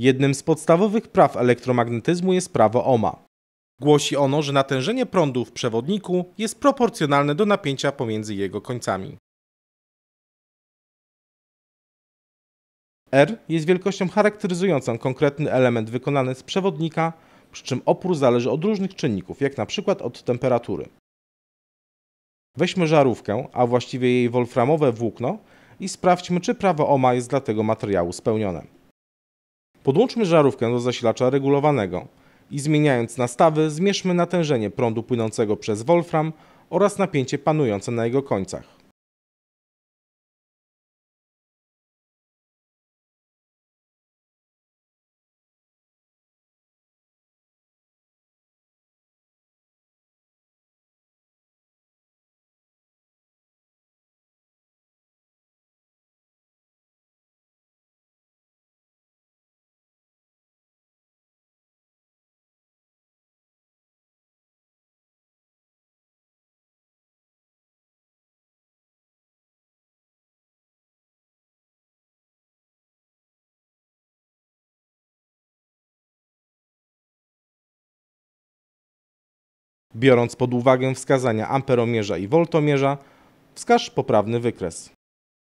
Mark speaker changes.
Speaker 1: Jednym z podstawowych praw elektromagnetyzmu jest prawo Ohma. Głosi ono, że natężenie prądu w przewodniku jest proporcjonalne do napięcia pomiędzy jego końcami. R jest wielkością charakteryzującą konkretny element wykonany z przewodnika, przy czym opór zależy od różnych czynników, jak na przykład od temperatury. Weźmy żarówkę, a właściwie jej wolframowe włókno i sprawdźmy, czy prawo Ohma jest dla tego materiału spełnione. Podłączmy żarówkę do zasilacza regulowanego i zmieniając nastawy zmierzmy natężenie prądu płynącego przez wolfram oraz napięcie panujące na jego końcach. Biorąc pod uwagę wskazania amperomierza i woltomierza, wskaż poprawny wykres.